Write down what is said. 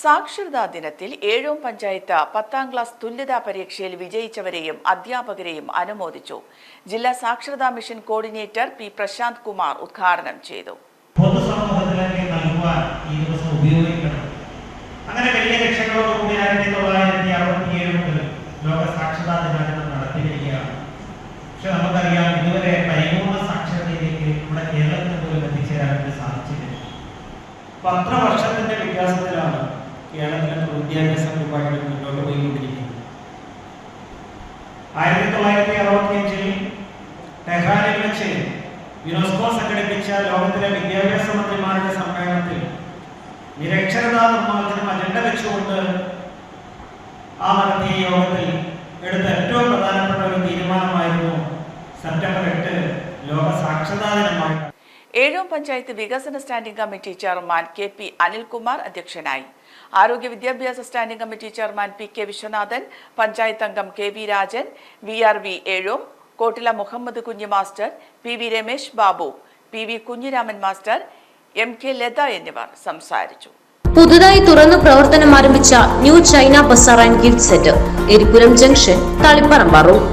സാക്ഷരതാ ദിനത്തിൽ ഏഴോം പഞ്ചായത്ത് പത്താം ക്ലാസ് തുല്യതാ പരീക്ഷയിൽ വിജയിച്ചവരെയും അധ്യാപകരെയും അനുമോദിച്ചു. ജില്ലാ സാക്ഷരതാ mission coordinator P Prashanth Kumar ഉദ്ഘാടനം ചെയ്തു. ലോക സാക്ഷരതാ പക്ഷെ നമുക്കറിയാം ഇതുവരെ പരിപൂർണ സാക്ഷരതയിലേക്ക് പത്ര വർഷത്തിന്റെ വികാസത്തിലാണ് കേരളത്തിലെ വിദ്യാഭ്യാസ പരിപാടികൾ മുന്നോട്ട് പോയിക്കൊണ്ടിരിക്കുന്നത്. ആയിരത്തി തൊള്ളായിരത്തി അറുപത്തിയഞ്ചിൽ ടെഹ്റാനിൽ വെച്ച് യുനെസ്കോ സംഘടിപ്പിച്ച ലോകത്തിലെ വിദ്യാഭ്യാസ മന്ത്രിമാരുടെ സമ്മേളനത്തിൽ നിരക്ഷരതാ അജണ്ട വെച്ചുകൊണ്ട് ആ നടത്തിയ യോഗത്തിൽ എടുത്ത ഏറ്റവും പ്രധാനപ്പെട്ട ഒരു തീരുമാനമായിരുന്നു സെപ്റ്റംബർ എട്ട് ലോക സാക്ഷരതാ ദിനമായിട്ട് ഏഴോം പഞ്ചായത്ത് വികസന standing committee chairman K P Anilkumar അധ്യക്ഷനായി. ആരോഗ്യ വിദ്യാഭ്യാസ standing committee chairman P K Viswanathan panchayat അംഗം K V Rajan V R V Ezhome Kottila Muhammad Kunhi master P V Ramesh Babu P V Kunhiraman master M K Latha എന്നിവർ സംസാരിച്ചു. പുതുതായി തുറന്നു പ്രവർത്തനം ആരംഭിച്ച new China bazaar and gift set Eripuram junction Taliparamba road